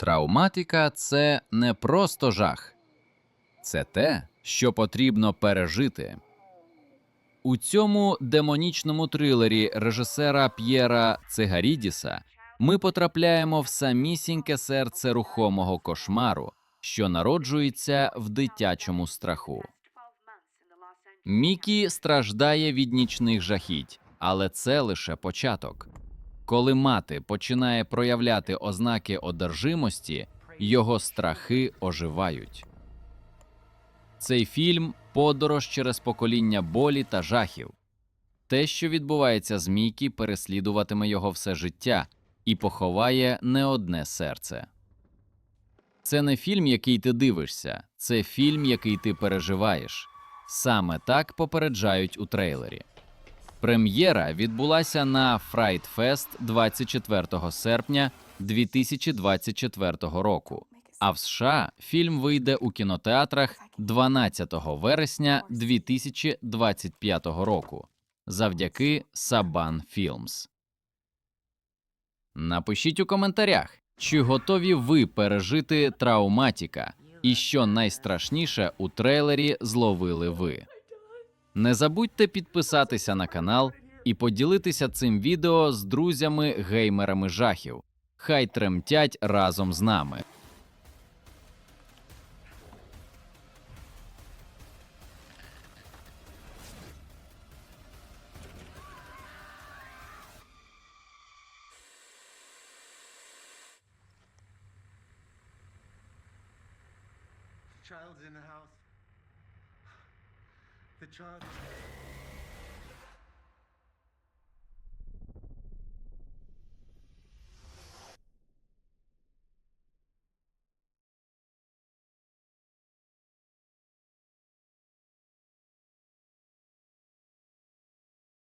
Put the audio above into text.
Травматика це не просто жах, це те, що потрібно пережити. У цьому демонічному трилері режисера П'єра Цигарідіса ми потрапляємо в самісіньке серце рухомого кошмару, що народжується в дитячому страху. Мікі страждає від нічних жахіть, але це лише початок. Коли мати починає проявляти ознаки одержимості, його страхи оживають. Цей фільм подорож через покоління болі та жахів. Те, що відбувається з Мікі, переслідуватиме його все життя і поховає не одне серце. Це не фільм, який ти дивишся, це фільм, який ти переживаєш. Саме так попереджають у трейлері. Прем'єра відбулася на Fright Fest 24 серпня 2024 року. А в США фільм вийде у кінотеатрах 12 вересня 2025 року завдяки Saban Films. Напишіть у коментарях, чи готові ви пережити травматіка, і що найстрашніше у трейлері зловили ви. Не забудьте підписатися на канал і поділитися цим відео з друзями-геймерами жахів. Хай тремтять разом з нами. child's in the house. the charge.